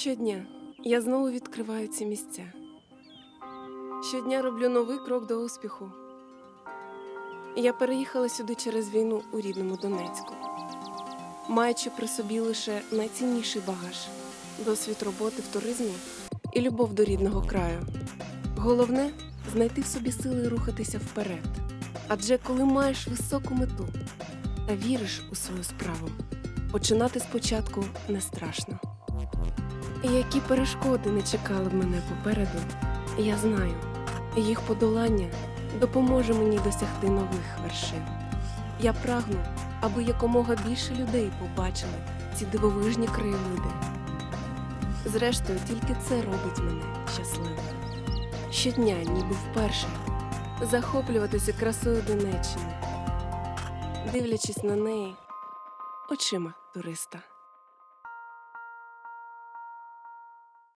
Щодня я знову відкриваю ці місця. Щодня роблю новий крок до успіху. Я переїхала сюди через війну у рідному Донецьку, маючи при собі лише найцінніший багаж досвід роботи в туризмі і любов до рідного краю. Головне знайти в собі сили рухатися вперед. Адже коли маєш високу мету та віриш у свою справу, починати спочатку не страшно. Які перешкоди не чекали б мене попереду, я знаю, їх подолання допоможе мені досягти нових вершин. Я прагну, аби якомога більше людей побачили ці дивовижні краєвиди. Зрештою, тільки це робить мене щасливим. Щодня, ніби вперше, захоплюватися красою Донеччини, дивлячись на неї очима туриста.